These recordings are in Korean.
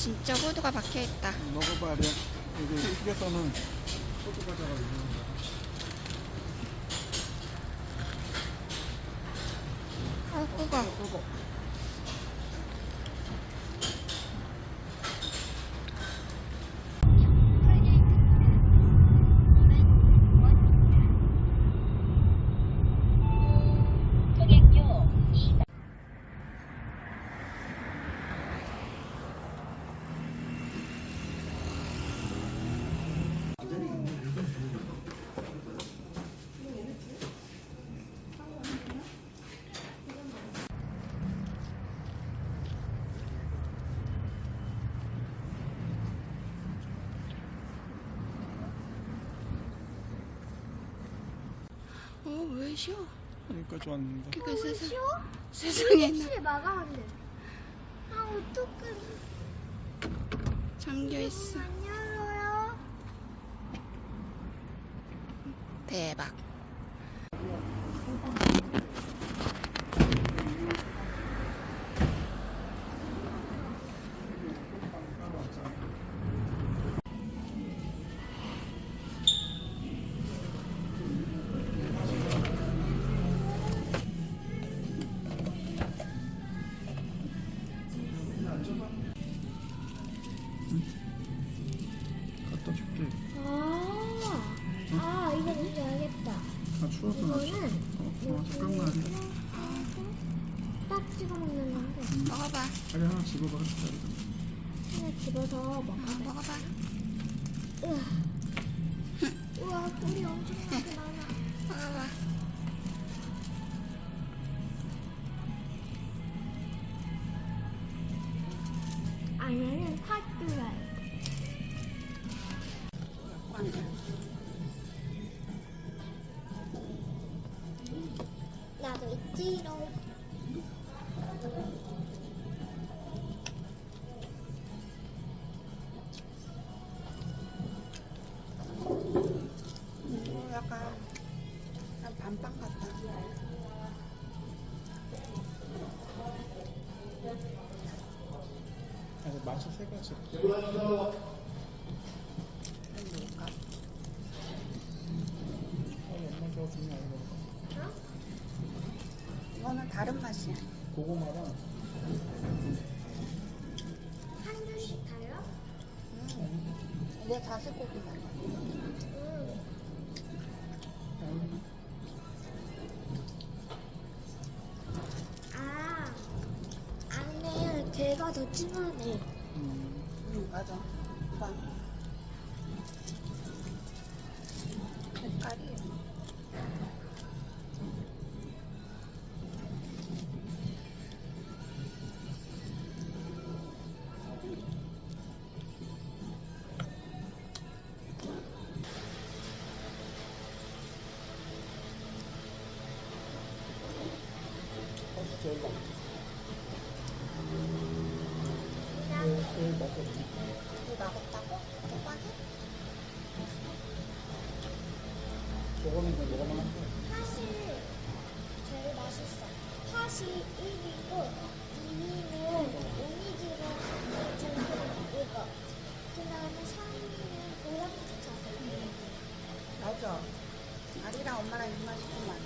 진짜 호두가 박혀 있다. 먹어봐, 아리야. 여기 휴게소는 소주 과자가 유명한 어, 그거. 그거. 통행 어, 왜 쉬어? 여기까지 왔는데. 그거 세상? 세상에 나 실에 막아왔네. 아 어떡해. 잠겨 있어. 안 열어요. 대박. 먹어봐. 아리 하나 집어봐. 기다려. 하나 집어서 먹어. 어, 먹어봐. 우와, 우와 꿀이 엄청나게 많아. 먹어봐. 안에는 팥 들어요. 맛이 세 가지. 이건 뭘까? 어. 이거는 다른 맛이야. 고구마랑 한 줄씩 달라? 음. 내 자스고기 맛. 응. 음, 아, 안에 걔가 더 진하네. 맞아. 봐. 색깔이. 버스 제일 맛. 그냥 제일 맛있어. 이거 맛없다고? 오빠는? 저거는 그냥 먹어만 한데. 팥이 제일 맛있어. 팥이 1위고 2위는 오니지로 정도 이거. 그 다음에 3위는 보람차서. 맞아. 아리랑 엄마랑 입맛이 좀 많아.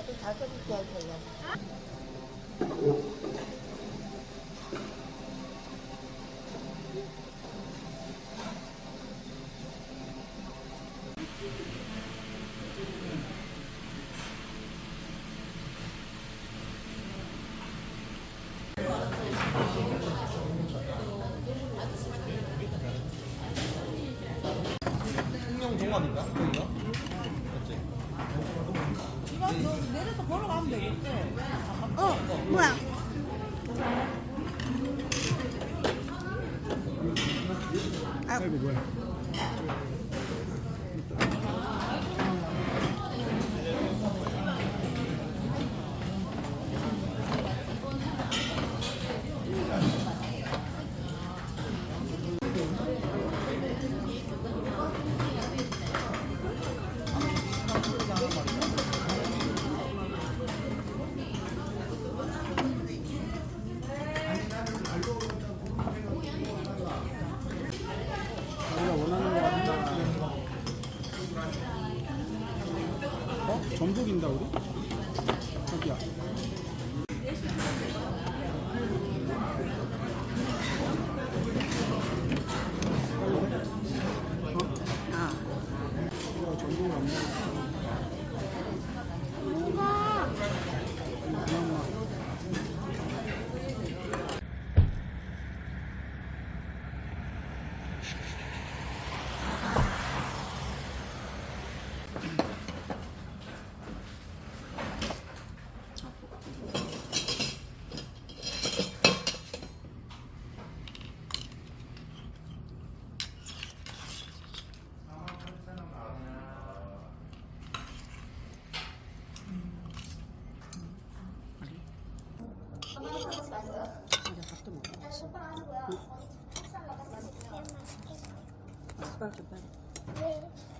애들 다섯 개할 거야. 흥 룡 동안인가? 거기가? 맞지? 어, 뭐야? 아, 아이고 뭐야? 不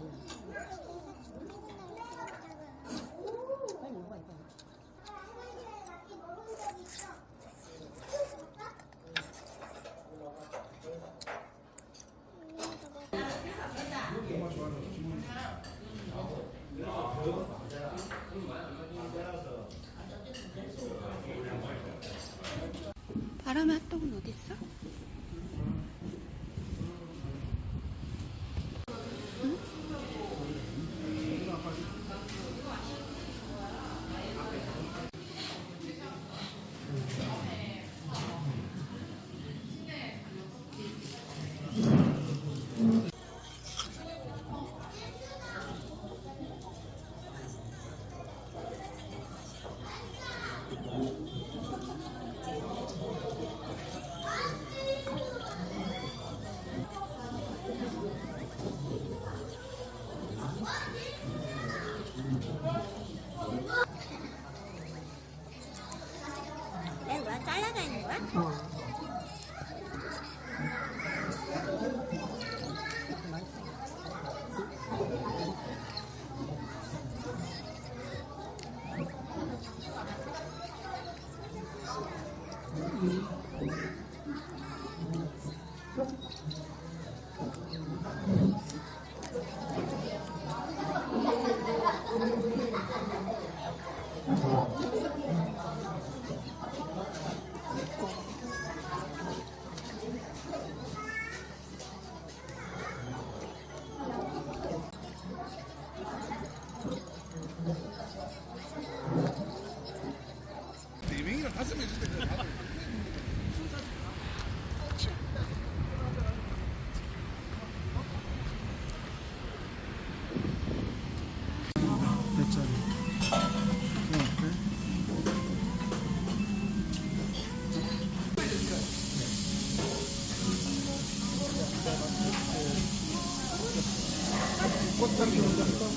Gracias. Gracias. 있잖아. 꽃다리 어디 거?